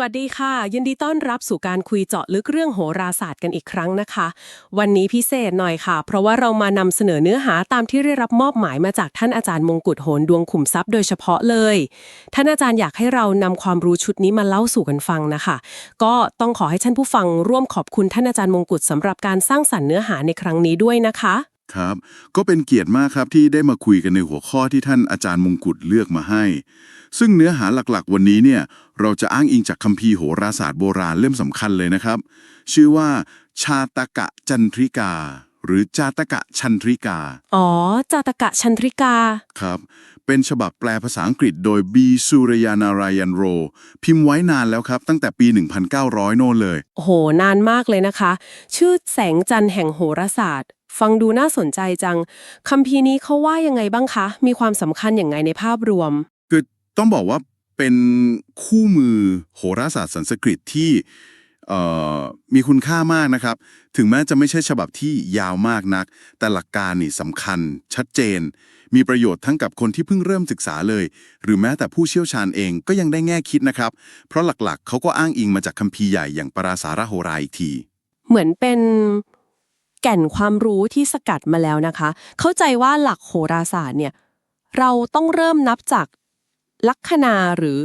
วัสดีค่ะ ยินดีต้อนรับสู่การคุยเจาะลึกเรื่องโหราศาสตร์กันอีกครั้งนะคะ วันนี้พิเศษหน่อยค่ะ เพราะว่าเรามานำเสนอเนื้อหาตามที่ได้รับมอบหมายมาจากท่านอาจารย์มงกุฎโหนดวงขุมทรัพย์โดยเฉพาะเลย ท่านอาจารย์อยากให้เรานำความรู้ชุดนี้มาเล่าสู่กันฟังนะคะ ก็ต้องขอให้ท่านผู้ฟังร่วมขอบคุณท่านอาจารย์มงกุฎสำหรับการสร้างสรรค์เนื้อหาในครั้งนี้ด้วยนะคะ ครับ ก็เป็นเกียรติมากครับที่ได้มาคุยกันในหัวข้อที่ท่านอาจารย์มงกุฎเลือกมาให้ ซึ่งเนื้อหาหลักๆ วันนี้เนี่ยเราจะอ้างอิงจากคัมภีร์โหราศาสตร์โบราณเล่มสำคัญเลยนะครับ ชื่อว่า ชาตกะจันทริกา หรือจาตกะชันทริกา อ๋อ จาตกะชันทริกา ครับ เป็นฉบับแปลภาษาอังกฤษโดยบีสุรยานาราย n นโร พิมพ์ไว้นานแล้วครับตั้งแต่ปี 1900 โน่นเลย โอ้โห นานมากเลยนะคะ ชื่อแสงจันทร์แห่งโหราศาสตร์ ฟังดูน่าสนใจจังคัมภีร์นี้เขาว่ายังไงบ้างคะ มีความสำคัญอย่างไงในภาพรวม คือต้องบอกว่าเป็นคู่มือโหราศาสตร์สันสกฤตที่เอ่อมีคุณค่ามากนะครับ ถึงแม้จะไม่ใช่ฉบับที่ยาวมากนัก แต่หลักการนี่สำคัญ ชัดเจน มีประโยชน์ทั้งกับคนที่เพิ่งเริ่มศึกษาเลย หรือแม้แต่ผู้เชี่ยวชาญเองก็ยังได้แง่คิดนะครับ เพราะหลักๆ เขาก็อ้างอิงมาจากคัมภีร์ใหญ่อย่างปราสาระโหราอีกที เหมือนเป็น แก่นความรู้ที่สกัดมาแล้วนะคะ เข้าใจว่าหลักโหราศาสตร์เนี่ยเราต้องเริ่มนับจากลัคนาหรือ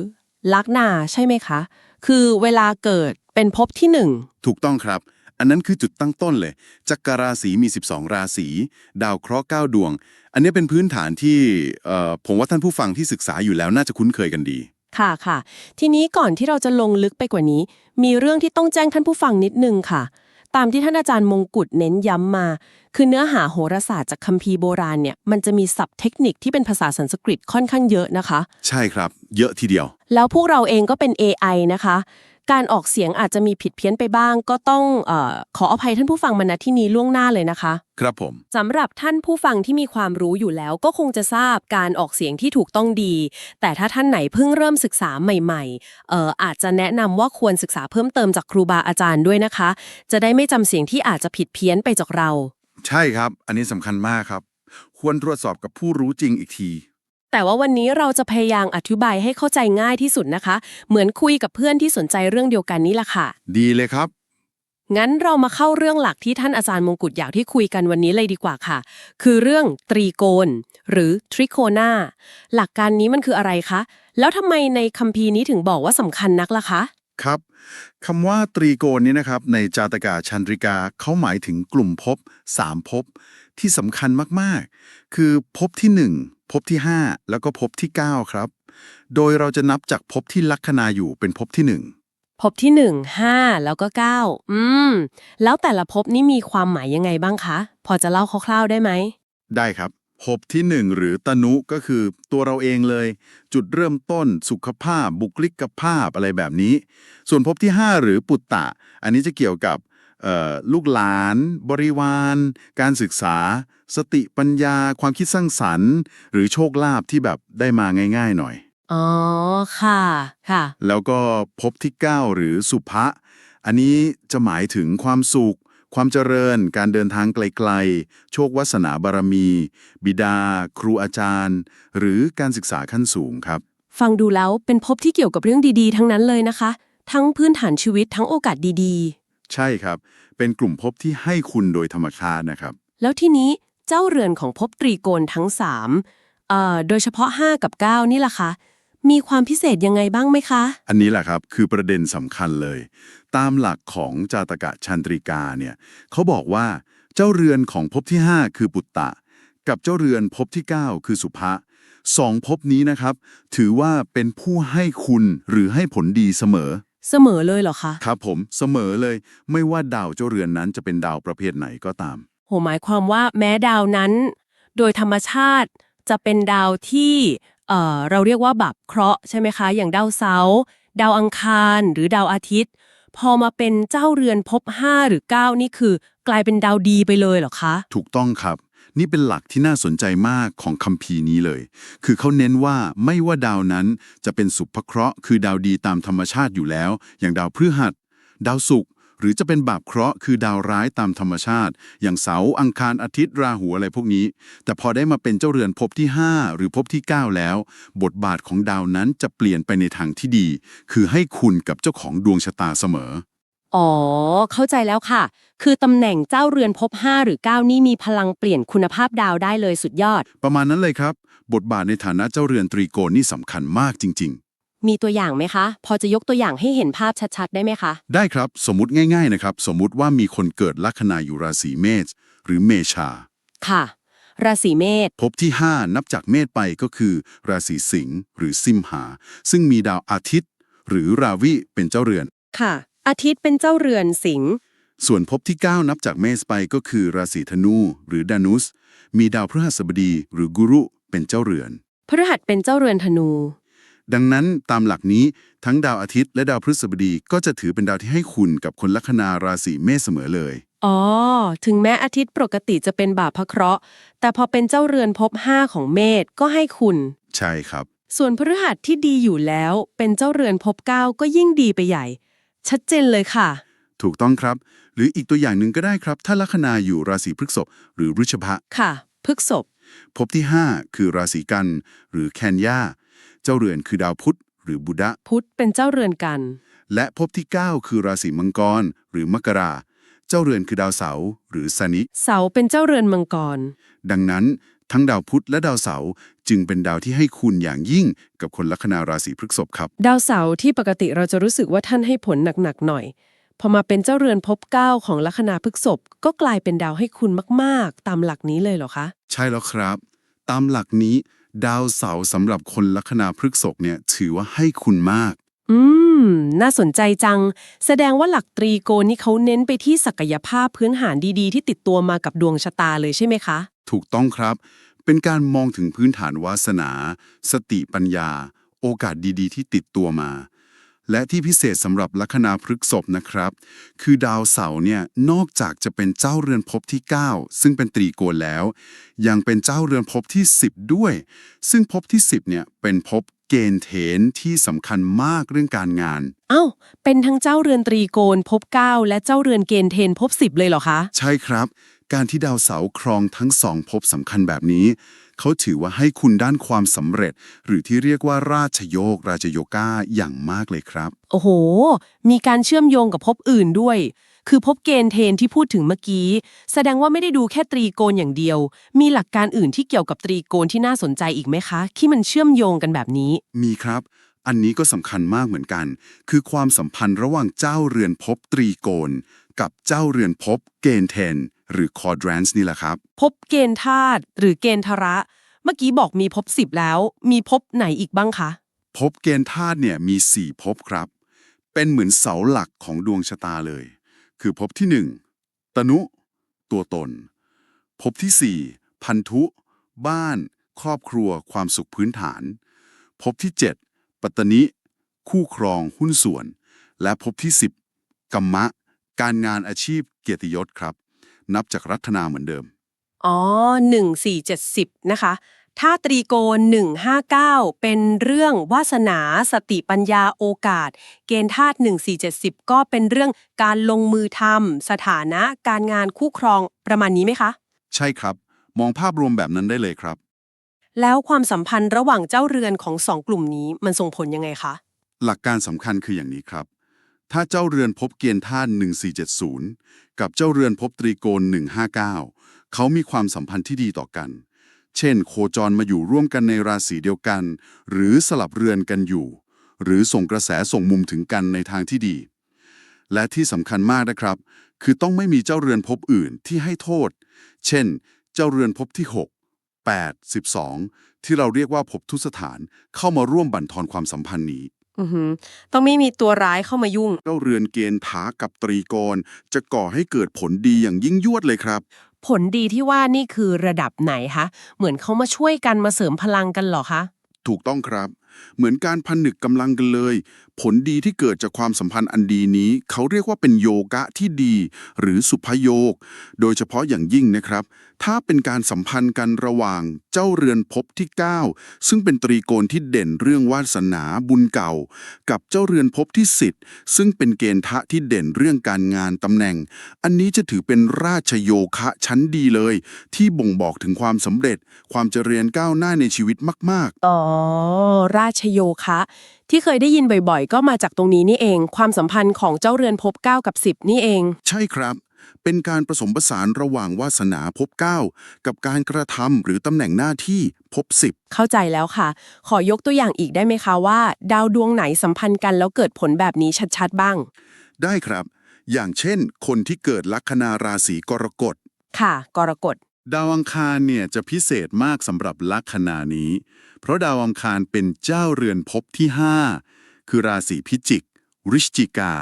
ลัคนาใช่ไหมคะ คือเวลาเกิดเป็นภพที่หนึ่งถูกต้องครับ อันนั้นคือจุดตั้งต้นเลย จักรราศีมี 12 ราศี ดาวเคราะห์9ดวง อันนี้เป็นพื้นฐานที่เอ่อผมว่าท่านผู้ฟังที่ศึกษาอยู่แล้วน่าจะคุ้นเคยกันดี ค่ะค่ะ ทีนี้ก่อนที่เราจะลงลึกไปกว่านี้ มีเรื่องที่ต้องแจ้งท่านผู้ฟังนิดนึงค่ะ ตามที่ท่านอาจารย์มงกุฎเน้นย้ำมา คือเนื้อหาโหราศาสตร์จากคัมภีร์โบราณเนี่ยมันจะมีศัพท์เทคนิคที่เป็นภาษาสันสกฤตค่อนข้างเยอะนะคะ ใช่ครับ เยอะทีเดียว แล้วพวกเราเองก็เป็น AI นะคะ การออกเสียงอาจจะมีผิดเพี้ยนไปบ้าง ก็ต้องเออขออภัยท่านผู้ฟังมาณที่นี้ล่วงหน้าเลยนะคะ ครับผม สำหรับท่านผู้ฟังที่มีความรู้อยู่แล้วก็คงจะทราบการออกเสียงที่ถูกต้องดี แต่ถ้าท่านไหนเพิ่งเริ่มศึกษาใหม่ๆเอ่ออาจจะแนะนำว่าควรศึกษาเพิ่มเติมจากครูบาอาจารย์ด้วยนะคะ จะได้ไม่จำเสียงที่อาจจะผิดเพี้ยนไปจากเรา ใช่ครับ อันนี้สำคัญมากครับ ควรตรวจสอบกับผู้รู้จริงอีกที แต่ว่าวันนี้เราจะพยายามอธิบายให้เข้าใจง่ายที่สุดนะคะ เหมือนคุยกับเพื่อนที่สนใจเรื่องเดียวกันนี่แหละค่ะ ดีเลยครับ งั้นเรามาเข้าเรื่องหลักที่ท่านอาจารย์มงกุฎอยากที่คุยกันวันนี้เลยดีกว่าค่ะ คือเรื่องตรีโกณ หรือทริโคนาหลักการนี้มันคืออะไรคะ แล้วทำไมในคัมภีร์นี้ถึงบอกว่าสำคัญนักล่ะคะ ครับคำว่าตรีโกณนี้นะครับ ในจาตกาชันตริกาเขาหมายถึงกลุ่มภพสามภพที่สำคัญมากๆ คือภพที่หนึ่ง ภพที่ห้าแล้วก็ภพที่เก้าครับ โดยเราจะนับจากภพที่ลัคนาอยู่เป็นภพที่หนึ่งภพที่หนึ่งห้าแล้วก็เก้าอืม แล้วแต่ละภพนี้มีความหมายยังไงบ้างคะ พอจะเล่าคร่าวๆได้ไหม ได้ครับภพที่หนึ่งหรือตนุก็คือตัวเราเองเลย จุดเริ่มต้นสุขภาพ บุคลิกภาพอะไรแบบนี้ ส่วนภพที่ 5 หรือปุตตะ อันนี้จะเกี่ยวกับเอ่อ ลูกหลาน บริวาร การศึกษา สติปัญญา ความคิดสร้างสรรค์ หรือโชคลาภที่แบบได้มาง่าย ๆ หน่อย อ๋อ ค่ะ ค่ะ แล้วก็ภพที่ 9 หรือสุภะอันนี้จะหมายถึงความสุข ความเจริญ การเดินทางไกลๆ โชควาสนาบารมี บิดา ครูอาจารย์ หรือการศึกษาขั้นสูงครับ ฟังดูแล้วเป็นภพที่เกี่ยวกับเรื่องดีๆ ทั้งนั้นเลยนะคะ ทั้งพื้นฐานชีวิตทั้งโอกาสดี ใช่ครับ เป็นกลุ่มภพที่ให้คุณโดยธรรมชาตินะครับๆแล้วทีนี้เจ้าเรือนของภพตรีโกณทั้ง3เอ่อโดยเฉพาะ 5 กับ 9 นี่ล่ะคะ มีความพิเศษยังไงบ้างไหมคะ อันนี้แหละครับคือประเด็นสำคัญเลย ตามหลักของจาตกะชันตริกาเนี่ยเขาบอกว่าเจ้าเรือนของภพที่ 5 คือปุตตะ กับเจ้าเรือนภพที่ 9 คือสุภะสองภพนี้นะครับ ถือว่าเป็นผู้ให้คุณหรือให้ผลดีเสมอ เสมอเลยเหรอคะ ครับผมเสมอเลย ไม่ว่าดาวเจ้าเรือนนั้นจะเป็นดาวประเภทไหนก็ตาม โหหมายความว่าแม้ดาวนั้น โดยธรรมชาติจะเป็นดาวที่เอ่อเราเรียกว่าแบบเคราะห์ใช่ไหมคะ อย่างดาวเสาร์ดาวอังคารหรือดาวอาทิตย์ พอมาเป็นเจ้าเรือนภพ5หรือ 9 นี่คือ กลายเป็นดาวดีไปเลยเหรอคะ ถูกต้องครับ นี่เป็นหลักที่น่าสนใจมากของคัมภีร์นี้เลย คือเขาเน้นว่าไม่ว่าดาวนั้นจะเป็นสุภเคราะห์ คือดาวดีตามธรรมชาติอยู่แล้ว อย่างดาวพฤหัส ดาวศุกร์ หรือจะเป็นบาปเคราะห์ คือดาวร้ายตามธรรมชาติ อย่างเสาร์ อังคาร อาทิตย์ ราหูอะไรพวกนี้ แต่พอได้มาเป็นเจ้าเรือนภพที่ 5 หรือภพที่ 9 แล้ว บทบาทของดาวนั้นจะเปลี่ยนไปในทางที่ดี คือให้คุณกับเจ้าของดวงชะตาเสมอ อ๋อ เข้าใจแล้วค่ะ คือตำแหน่งเจ้าเรือนภพ5หรือ 9 นี่มีพลังเปลี่ยนคุณภาพดาวได้เลยสุดยอด ประมาณนั้นเลยครับ บทบาทในฐานะเจ้าเรือนตรีโกณนี่สำคัญมากจริง มีตัวอย่างไหมคะ พอจะยกตัวอย่างให้เห็นภาพชัดๆ ได้ไหมคะ ๆ ได้ครับ สมมุติง่าย ๆ นะครับ สมมุติว่ามีคนเกิดลัคนาอยู่ราศีเมษหรือเมชาค่ะ ราศีเมษ ภพที่ 5 นับจากเมษไปก็คือ ราศีสิงห์หรือซิมหา ซึ่งมีดาวอาทิตย์ หรือราวิเป็นเจ้าเรือน ค่ะ อาทิตย์เป็นเจ้าเรือนสิงห์ส่วนภพที่ 9 นับจากเมษไปก็คือราศีธนู หรือดานุส มีดาวพฤหัสบดีหรือกุรุเป็นเจ้าเรือน พฤหัสเป็นเจ้าเรือนธนู ดังนั้นตามหลักนี้ทั้งดาวอาทิตย์และดาวพฤหัสบดีก็จะถือเป็นดาวที่ให้คุณกับคนลัคนาราศีเมษเสมอเลย อ๋อ ถึงแม้อาทิตย์ปกติจะเป็นบาปพระเคราะห์ แต่พอเป็นเจ้าเรือนภพห้าของเมษก็ให้คุณ ใช่ครับ ส่วนพฤหัสที่ดีอยู่แล้ว เป็นเจ้าเรือนภพเก้าก็ยิ่งดีไปใหญ่ ชัดเจนเลยค่ะ ถูกต้องครับ หรืออีกตัวอย่างหนึ่งก็ได้ครับ ถ้าลัคนาอยู่ราศีพฤษภหรือวฤชภะค่ะพฤกษบภพที่ 5 คือราศีกัน หรือแคนยาเจ้าเรือนคือดาวพุธหรือบุดะพุธเป็นเจ้าเรือนกัน และภพที่ 9 คือราศีมังกร หรือมกรา เจ้าเรือนคือดาวเสาร์หรือสนิเสาเป็นเจ้าเรือนมังกร ดังนั้น ทั้งดาวพุธและดาวเสาร์จึงเป็นดาวที่ให้คุณอย่างยิ่งกับคนลัคนาราศีพฤษภครับ ดาวเสาร์ที่ปกติเราจะรู้สึกว่าท่านให้ผลหนักๆหน่อย พอมาเป็นเจ้าเรือนภพเก้าของลัคนาพฤกษบก็กลายเป็นดาวให้คุณมากๆ ตามหลักนี้เลยเหรอคะ ใช่แล้วครับ ตามหลักนี้ ดาวเสาร์สำหรับคนลัคนาพฤษภเนี่ยถือว่าให้คุณมาก อืม น่าสนใจจัง แสดงว่าหลักตรีโกณนี่เขาเน้นไปที่ศักยภาพพื้นฐานดีๆ ที่ติดตัวมากับดวงชะตาเลยใช่ไหมคะ ถูกต้องครับ เป็นการมองถึงพื้นฐานวาสนา สติปัญญา โอกาสดีๆ ที่ติดตัวมา และที่พิเศษสำหรับลัคนาพฤษภนะครับ คือดาวเสาร์เนี่ยนอกจากจะเป็นเจ้าเรือนภพที่ 9 ซึ่งเป็นตรีโกณแล้ว ยังเป็นเจ้าเรือนภพที่ 10 ด้วย ซึ่งภพที่ 10เนี่ยเป็นภพเกณฑ์เถนที่สำคัญมากเรื่องการงาน เอ้า เป็นทั้งเจ้าเรือนตรีโกณภพเก้าและเจ้าเรือนเกณฑ์เทนภพสิบเลยเหรอคะ ใช่ครับ การที่ดาวเสาร์ครองทั้งสองภพสำคัญแบบนี้ เขาถือว่าให้คุณด้านความสำเร็จ หรือที่เรียกว่าราชโยก ราชโยกาอย่างมากเลยครับ โอ้โห มีการเชื่อมโยงกับภพอื่นด้วย คือภพเกณฑ์เทนที่พูดถึงเมื่อกี้ แสดงว่าไม่ได้ดูแค่ตรีโกณอย่างเดียว มีหลักการอื่นที่เกี่ยวกับตรีโกณที่น่าสนใจอีกไหมคะ ที่มันเชื่อมโยงกันแบบนี้ มีครับ อันนี้ก็สำคัญมากเหมือนกัน คือความสัมพันธ์ระหว่างเจ้าเรือนภพตรีโกณกับเจ้าเรือนภพเกณฑ์เทน หรือคอร์ดรนส์นี่แหละครับภพเกณฑ์ธาตุหรือเกณฑ์ทระ เมื่อกี้บอกมีภพสิบแล้ว มีภพไหนอีกบ้างคะ ภพเกณฑ์ธาตุเนี่ยมี 4 ภพครับ เป็นเหมือนเสาหลักของดวงชะตาเลย คือภพที่ 1 ตนุ ตัวตน ภพที่ 4 พันธุ บ้าน ครอบครัว ความสุขพื้นฐาน ภพที่ 7 ปัตตนิ คู่ครอง หุ้นส่วน และภพที่ 10 กรรมะ การงานอาชีพ เกียรติยศครับ นับจากรัตนาเหมือนเดิม อ๋อหนึ่งสี่เจ็ดสิบนะคะ ถ้าตรีโกณหนึ่งห้าเก้าเป็นเรื่องวาสนา สติปัญญาโอกาส เกณฑ์ธาตุหนึ่งสี่เจ็ดสิบก็เป็นเรื่องการลงมือทำสถานะการงานคู่ครองประมาณนี้ไหมคะ ใช่ครับ มองภาพรวมแบบนั้นได้เลยครับ แล้วความสัมพันธ์ระหว่างเจ้าเรือนของสองกลุ่มนี้มันส่งผลยังไงคะ หลักการสำคัญคืออย่างนี้ครับ ถ้าเจ้าเรือนพบเกณฑ์ธาตุ1470 กับเจ้าเรือนพบตรีโกณ 159 เขามีความสัมพันธ์ที่ดีต่อกัน เช่น โคจรมาอยู่ร่วมกันในราศีเดียวกัน หรือสลับเรือนกันอยู่ หรือส่งกระแสส่งมุมถึงกันในทางที่ดี และที่สำคัญมากนะครับ คือต้องไม่มีเจ้าเรือนพบอื่นที่ให้โทษ เช่น เจ้าเรือนพบที่ 6 8 12 ที่เราเรียกว่าภพทุสถานเข้ามาร่วมบั่นทอนความสัมพันธ์นี้ อือหือต้องไม่มีตัวร้ายเข้ามายุ่ง เจ้าเรือนเกณฑ์ถากับตรีโกณจะก่อให้เกิดผลดีอย่างยิ่งยวดเลยครับ ผลดีที่ว่านี่คือระดับไหนคะ เหมือนเขามาช่วยกันมาเสริมพลังกันเหรอคะ ถูกต้องครับ เหมือนการพันนึกกำลังกันเลยผลดีที่เกิดจากความสัมพันธ์อันดีนี้ เขาเรียกว่าเป็นโยกะที่ดี หรือสุภโยก โดยเฉพาะอย่างยิ่งนะครับ ถ้าเป็นการสัมพันธ์กันระหว่างเจ้าเรือนภพที่ 9 ซึ่งเป็นตรีโกณที่เด่นเรื่องวาสนาบุญเก่า กับเจ้าเรือนภพที่ 10 ซึ่งเป็นเกณฑ์ทะที่เด่นเรื่องการงานตำแหน่ง อันนี้จะถือเป็นราชโยคะชั้นดีเลย ที่บ่งบอกถึงความสำเร็จ ความเจริญก้าวหน้าในชีวิตมาก ๆ อ๋อ ราชโยคะ ที่เคยได้ยินบ่อยๆ ก็มาจากตรงนี้นี่เอง ความสัมพันธ์ของเจ้าเรือนภพ9กับ 10 นี่เอง ใช่ครับ เป็นการผสมผสานระหว่างวาสนาภพเก้ากับการกระทำหรือตำแหน่งหน้าที่ภพสิบเข้าใจแล้วค่ะ ขอยกตัวอย่างอีกได้ไหมคะว่า ดาวดวงไหนสัมพันธ์กันแล้วเกิดผลแบบนี้ชัดๆบ้าง ได้ครับ อย่างเช่น คนที่เกิดลัคนาราศีกรกฎค่ะ กรกฎ ดาวอังคารเนี่ยจะพิเศษมากสำหรับลัคนานี้ เพราะดาวอังคารเป็นเจ้าเรือนภพที่ 5 คือราศีพิจิก ริชจิกา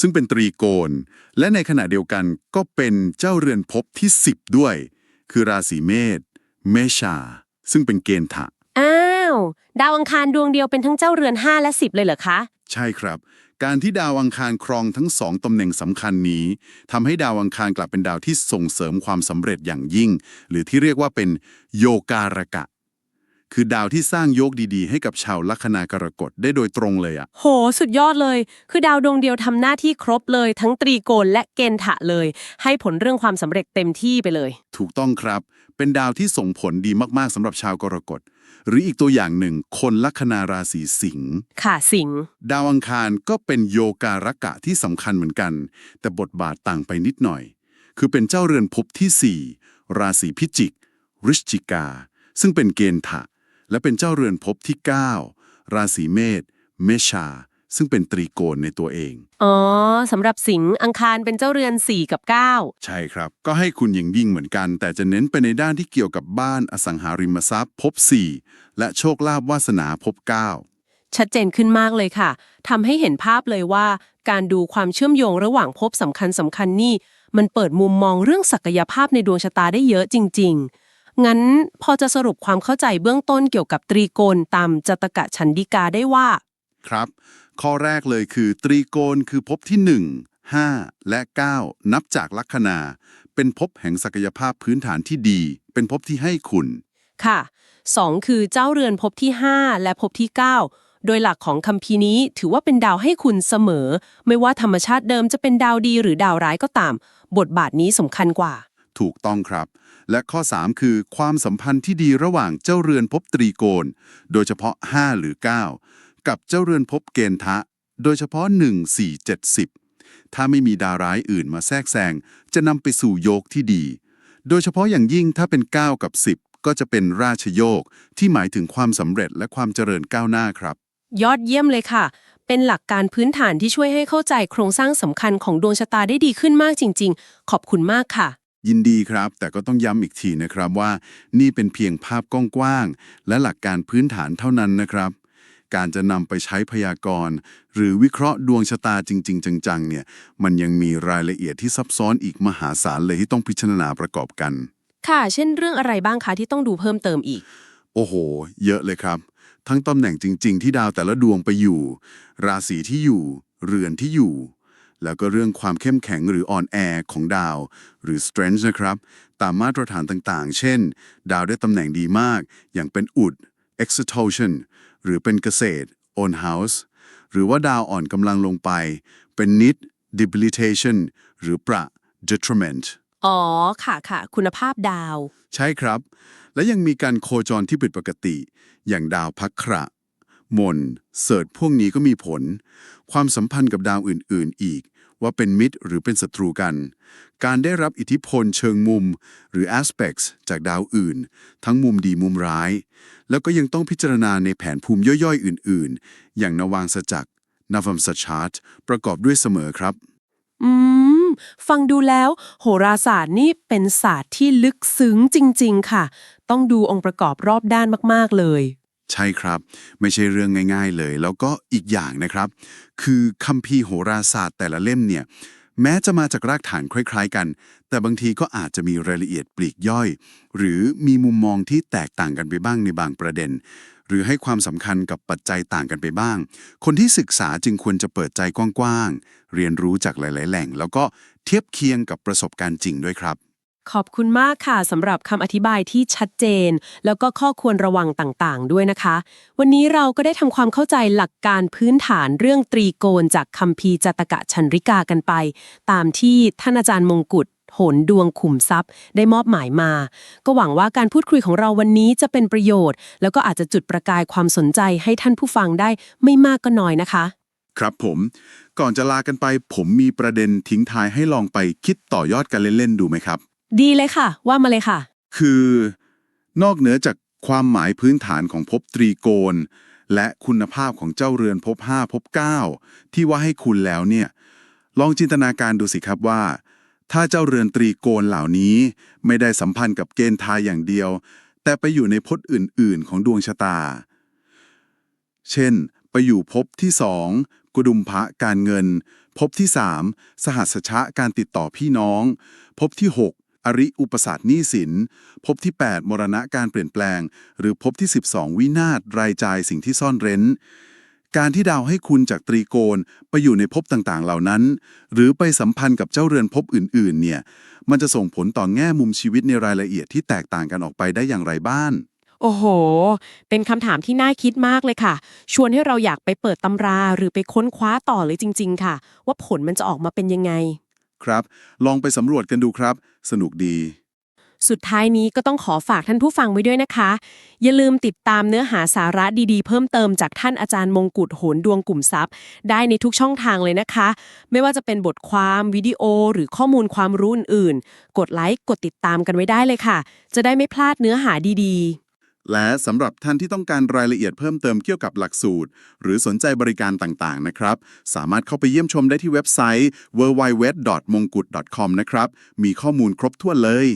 ซึ่งเป็นตรีโกณ และในขณะเดียวกันก็เป็นเจ้าเรือนภพที่ 10 ด้วย คือราศีเมษ เมชาซึ่งเป็นเกณฑ์ถะ อ้าว ดาวอังคารดวงเดียวเป็นทั้งเจ้าเรือน 5 และ 10 เลยเหรอคะ ใช่ครับ การที่ดาวอังคารครองทั้งสองตำแหน่งสำคัญนี้ทำให้ดาวอังคารกลับเป็นดาวที่ส่งเสริมความสำเร็จอย่างยิ่ง หรือที่เรียกว่าเป็นโยการกะ คือดาวที่สร้างโยกดีๆ ให้กับชาวลัคนากรกฎได้โดยตรงเลยอะโห สุดยอดเลย คือดาวดวงเดียวทำหน้าที่ครบเลย ทั้งตรีโกณและเกณฑ์ถะเลย ให้ผลเรื่องความสำเร็จเต็มที่ไปเลย ถูกต้องครับ เป็นดาวที่ส่งผลดีมากๆสำหรับชาวกรกฎ หรืออีกตัวอย่างหนึ่ง คนลัคนาราศีสิงห์ค่ะสิงห์ดาวอังคารก็เป็นโยการกะที่สำคัญเหมือนกัน แต่บทบาทต่างไปนิดหน่อย คือเป็นเจ้าเรือนภพที่ 4 ราศีพิจิกริชจิกา ซึ่งเป็นเกณฑ์ถะ และเป็นเจ้าเรือนภพที่ 9 ราศีเมษเมชา ซึ่งเป็นตรีโกณในตัวเอง อ๋อสำหรับสิงห์อังคารเป็นเจ้าเรือน 4 กับ 9 ใช่ครับ ก็ให้คุณอย่างยิ่งเหมือนกัน แต่จะเน้นไปในด้านที่เกี่ยวกับบ้านอสังหาริมทรัพย์ภพ4และโชคลาภวาสนาภพ9ชัดเจนขึ้นมากเลยค่ะทำให้เห็นภาพเลยว่า การดูความเชื่อมโยงระหว่างภพสำคัญสำคัญนี่ มันเปิดมุมมองเรื่องศักยภาพในดวงชะตาได้เยอะจริง ๆงั้นพอจะสรุปความเข้าใจเบื้องต้นเกี่ยวกับตรีโกณตามจตกะชันดิกาได้ว่า ครับ ข้อแรกเลยคือ ตรีโกณคือภพที่ 1 5 และ 9 นับจากลัคนา เป็นภพแห่งศักยภาพพื้นฐานที่ดี เป็นภพที่ให้คุณ ค่ะ 2 คือเจ้าเรือนภพที่ 5 และภพที่ 9 โดยหลักของคัมภีร์นี้ถือว่าเป็นดาวให้คุณเสมอ ไม่ว่าธรรมชาติเดิมจะเป็นดาวดีหรือดาวร้ายก็ตาม บทบาทนี้สำคัญกว่า ถูกต้องครับ และข้อ 3 คือความสัมพันธ์ที่ดีระหว่างเจ้าเรือนภพตรีโกณโดยเฉพาะ 5 หรือ 9 กับเจ้าเรือนภพเกณฑ์ทะโดยเฉพาะ 1 4 7 10ถ้าไม่มีดาวร้ายอื่นมาแทรกแซงจะนำไปสู่โยกที่ดี โดยเฉพาะอย่างยิ่งถ้าเป็น 9 กับ 10 ก็จะเป็นราชโยกที่หมายถึงความสำเร็จและความเจริญก้าวหน้าครับ ยอดเยี่ยมเลยค่ะ เป็นหลักการพื้นฐานที่ช่วยให้เข้าใจโครงสร้างสำคัญของดวงชะตาได้ดีขึ้นมากจริง ๆ ขอบคุณมากค่ะยินดีครับ แต่ก็ต้องย้ำอีกทีนะครับว่า นี่เป็นเพียงภาพกว้างๆและหลักการพื้นฐานเท่านั้นนะครับ การจะนำไปใช้พยากรณ์ หรือวิเคราะห์ดวงชะตาจริง ๆ จังๆเนี่ยมันยังมีรายละเอียดที่ซับซ้อนอีกมหาศาลเลยที่ต้องพิจารณาประกอบกัน ค่ะ เช่นเรื่องอะไรบ้างคะที่ต้องดูเพิ่มเติมอีก โอ้โห เยอะเลยครับ ทั้งตำแหน่งจริง ๆ ที่ดาวแต่ละดวงไปอยู่ ราศีที่อยู่ เรือนที่อยู่ แล้วก็เรื่องความเข้มแข็งหรืออ่อนแอของดาว หรือ strength นะครับ ตามมาตรฐานต่างๆ เช่น ดาวได้ตำแหน่งดีมาก อย่างเป็นอุด exaltation หรือเป็นเกษตร on house หรือว่าดาวอ่อนกำลังลงไป เป็นนิด debilitation หรือประ detriment อ๋อ ค่ะค่ะ คุณภาพดาว ใช่ครับ และยังมีการโคจรที่ผิดปกติ อย่างดาวพักขระมนเสิร์ชพวกนี้ก็มีผล ความสัมพันธ์กับดาวอื่น ๆ อีก ว่าเป็นมิตรหรือเป็นศัตรูกัน การได้รับอิทธิพลเชิงมุม หรือ aspects จากดาวอื่น ทั้งมุมดีมุมร้าย แล้วก็ยังต้องพิจารณาในแผนภูมิย่อยๆ อื่นๆ อย่างนวางสจักรนวัมสชาร์ตประกอบด้วยเสมอครับ อืม ฟังดูแล้ว โหราศาสตร์นี่เป็นศาสตร์ที่ลึกซึ้งจริง ๆ ค่ะ ต้องดูองค์ประกอบรอบด้านมากๆเลยใช่ครับ ไม่ใช่เรื่องง่าย ๆ เลย แล้วก็อีกอย่างนะครับ คือคัมภีร์โหราศาสตร์แต่ละเล่มเนี่ย แม้จะมาจากรากฐานคล้ายๆกัน แต่บางทีก็อาจจะมีรายละเอียดปลีกย่อย หรือมีมุมมองที่แตกต่างกันไปบ้างในบางประเด็น หรือให้ความสำคัญกับปัจจัยต่างกันไปบ้าง คนที่ศึกษาจึงควรจะเปิดใจกว้างๆ เรียนรู้จากหลาย ๆ แหล่ง แล้วก็เทียบเคียงกับประสบการณ์จริงด้วยครับ ขอบคุณมากค่ะสำหรับคำอธิบายที่ชัดเจน แล้วก็ข้อควรระวังต่างๆ ด้วยนะคะ วันนี้เราก็ได้ทำความเข้าใจหลักการพื้นฐานเรื่องตรีโกณจากคัมภีจตกะชันริกากันไป ตามที่ท่านอาจารย์มงกุฎโหนดวงขุมทรัพย์ ได้มอบหมายมา ก็หวังว่าการพูดคุยของเราวันนี้จะเป็นประโยชน์ แล้วก็อาจจะจุดประกายความสนใจให้ท่านผู้ฟังได้ไม่มากก็น้อยนะคะ ครับผม ก่อนจะลากันไป ผมมีประเด็นทิ้งท้ายให้ลองไปคิดต่อยอดกันเล่นๆดูไหมครับ ดีเลยค่ะ ว่ามาเลยค่ะ คือนอกเหนือจากความหมายพื้นฐานของภพตรีโกณ และคุณภาพของเจ้าเรือนภพ5ภพ9ที่ว่าให้คุณแล้วเนี่ยลองจินตนาการดูสิครับว่า ถ้าเจ้าเรือนตรีโกณเหล่านี้ ไม่ได้สัมพันธ์กับเกณฑ์ทายอย่างเดียว แต่ไปอยู่ในภพอื่น ๆ ของดวงชะตา เช่น ไปอยู่ภพที่สองกุดุมพระการเงินภพที่สามสหัสชะการติดต่อพี่น้องภพที่6 อริอุปสาสหนี้สินภพที่ 8 มรณะการเปลี่ยนแปลง หรือภพที่ 12 วินาศรายจ่ายสิ่งที่ซ่อนเร้น การที่ดาวให้คุณจากตรีโกณไปอยู่ในภพต่างๆ เหล่านั้น หรือไปสัมพันธ์กับเจ้าเรือนภพอื่น ๆ เนี่ย มันจะส่งผลต่อแง่มุมชีวิตในรายละเอียดที่แตกต่างกันออกไปได้อย่างไรบ้างโอ้โห เป็นคำถามที่น่าคิดมากเลยค่ะ ชวนให้เราอยากไปเปิดตำราหรือไปค้นคว้าต่อเลยจริง ๆ ค่ะ ว่าผลมันจะออกมาเป็นยังไง ครับ ลองไปสำรวจกันดูครับ สนุกดี สุดท้ายนี้ก็ต้องขอฝากท่านผู้ฟังไว้ด้วยนะคะ อย่าลืมติดตามเนื้อหาสาระดีๆ เพิ่มเติมจากท่านอาจารย์มงกุฎโหนดวงกลุ่มทรัพย์ ได้ในทุกช่องทางเลยนะคะ ไม่ว่าจะเป็นบทความวิดีโอ หรือข้อมูลความรู้อื่นๆ กดไลค์กดติดตามกันไว้ได้เลยค่ะ จะได้ไม่พลาดเนื้อหาดีๆ และสำหรับท่านที่ต้องการรายละเอียดเพิ่มเติมเกี่ยวกับหลักสูตร หรือสนใจบริการต่างๆ นะครับ สามารถเข้าไปเยี่ยมชมได้ที่เว็บไซต์ www.mongkut.com นะครับ มีข้อมูลครบถ้วนเลย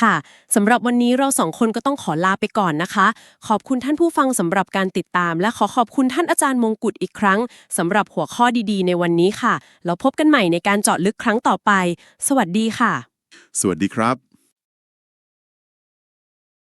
ค่ะสำหรับวันนี้เราสองคนก็ต้องขอลาไปก่อนนะคะ ขอบคุณท่านผู้ฟังสำหรับการติดตาม และขอขอบคุณท่านอาจารย์มงกุฎอีกครั้งสำหรับหัวข้อดีๆ ในวันนี้ค่ะ แล้วพบกันใหม่ในการเจาะลึกครั้งต่อไป สวัสดีค่ะ สวัสดีครับ